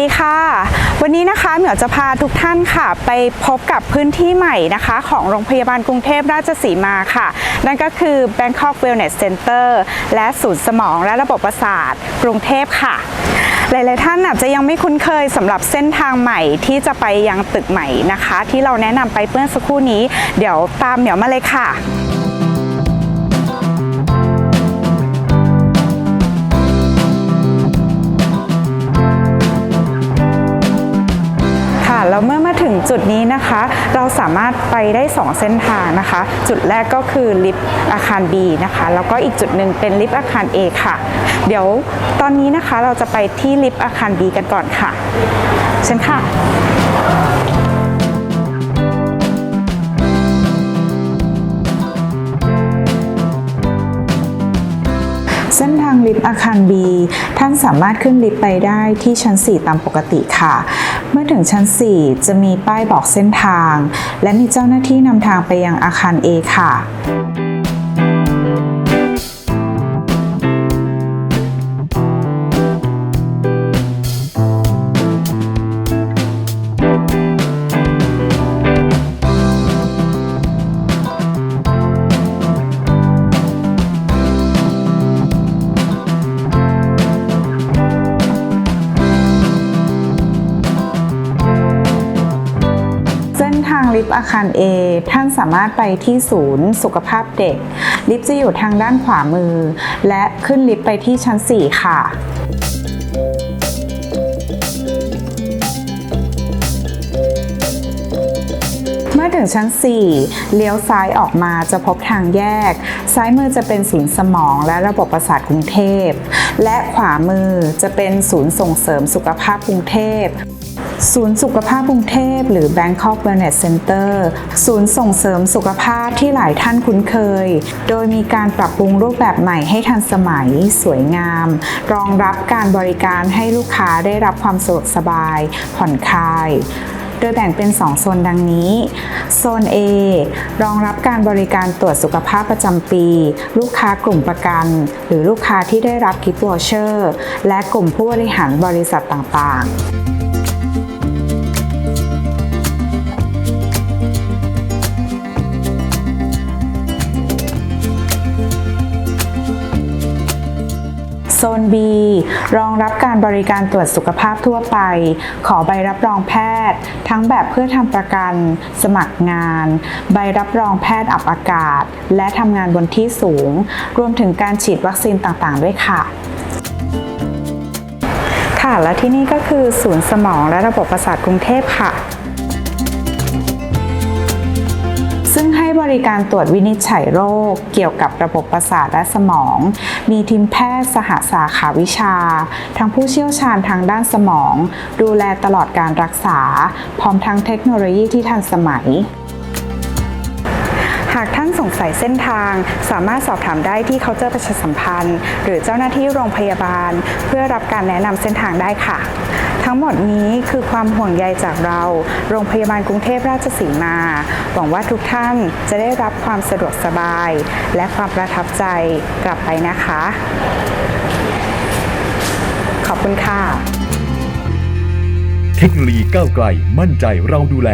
ดีค่ะ วันนี้นะคะเหมียวจะพาทุกท่านค่ะ ไปพบกับพื้นที่ใหม่นะคะ ของโรงพยาบาลกรุงเทพราชสีมาค่ะ นั่นก็คือ Bangkok Wellness Center และศูนย์สมองและระบบประสาทกรุงเทพค่ะหลาย ๆ ท่านอาจจะยังไม่คุ้นเคยสำหรับเส้นทางใหม่ที่จะไปยังตึกใหม่นะคะ ที่เราแนะนำไปเมื่อสักครู่นี้ เดี๋ยวตามเหมียวมาเลยค่ะ จุดนี้นะคะเราสามารถไปได้ 2 เส้นทางนะคะ จุดแรกก็คือลิฟต์อาคาร B นะคะ แล้วก็อีกจุดหนึ่งเป็นลิฟต์อาคาร A ค่ะ เดี๋ยวตอนนี้นะคะเราจะไปที่ลิฟต์อาคาร B กันก่อนค่ะ เชิญค่ะ ลิฟต์อาคาร B ท่านสามารถขึ้นลิฟต์ไปได้ที่ชั้น 4 ตามปกติค่ะ เมื่อถึงชั้น 4 จะมีป้ายบอกเส้นทาง และมีเจ้าหน้าที่นำทางไปยังอาคาร A ค่ะ ลิฟต์อาคาร A ท่านสามารถไปที่ศูนย์สุขภาพเด็ก ลิฟต์จะอยู่ทางด้านขวามือ และขึ้นลิฟต์ไปที่ชั้น 4 ค่ะ งชั้น 4 เลี้ยวซ้ายออกมาจะพบทางแยก ซ้ายมือจะเป็นศูนย์สมองและระบบประสาทกรุงเทพ และขวามือจะเป็นศูนย์ส่งเสริมสุขภาพกรุงเทพศูนย์สุขภาพกรุงเทพหรือ Bangkok Wellness Center ศูนย์ส่งเสริมสุขภาพที่หลายท่านคุ้นเคย โดยมีการปรับปรุงรูปแบบใหม่ให้ทันสมัย สวยงาม รองรับการบริการให้ลูกค้าได้รับความสะดวกสบาย ผ่อนคลาย ดยแบ่งเป็น 2 โซนดังนี้ โซน A รองรับการบริการตรวจสุขภาพประจำปี ลูกค้ากลุ่มประกัน หรือลูกค้าที่ได้รับกิฟต์วอเชอร์ และกลุ่มผู้บริหารบริษัทต่างๆ ซน B รองรับการบริการตรวจสุขภาพทั่วไป ขอใบรับรองแพทย์ ทั้งแบบเพื่อทำประกัน สมัครงาน ใบรับรองแพทย์อับอากาศ และทำงานบนที่สูง รวมถึงการฉีดวัคซีนต่างๆ ด้วยค่ะค่ะและที่นี่ก็คือศูนย์สมองและระบบประสาทกรุงเทพค่ะ บริการตรวจวินิจฉัยโรค เกี่ยวกับระบบประสาทและสมอง มีทีมแพทย์สหสาขาวิชา ทั้งผู้เชี่ยวชาญทางด้านสมอง ดูแลตลอดการรักษา พร้อมทั้งเทคโนโลยีที่ทันสมัย หากท่านสงสัยเส้นทาง สามารถสอบถามได้ที่เคาน์เตอร์ประชาสัมพันธ์ หรือเจ้าหน้าที่โรงพยาบาล เพื่อรับการแนะนำเส้นทางได้ค่ะ ทั้งหมดนี้คือความห่วงใยจากเรา โรงพยาบาลกรุงเทพราชสีมา หวังว่าทุกท่านจะได้รับความสะดวกสบาย และความประทับใจกลับไปนะคะ ขอบคุณค่ะ เทคโนโลยีก้าวไกลมั่นใจเราดูแล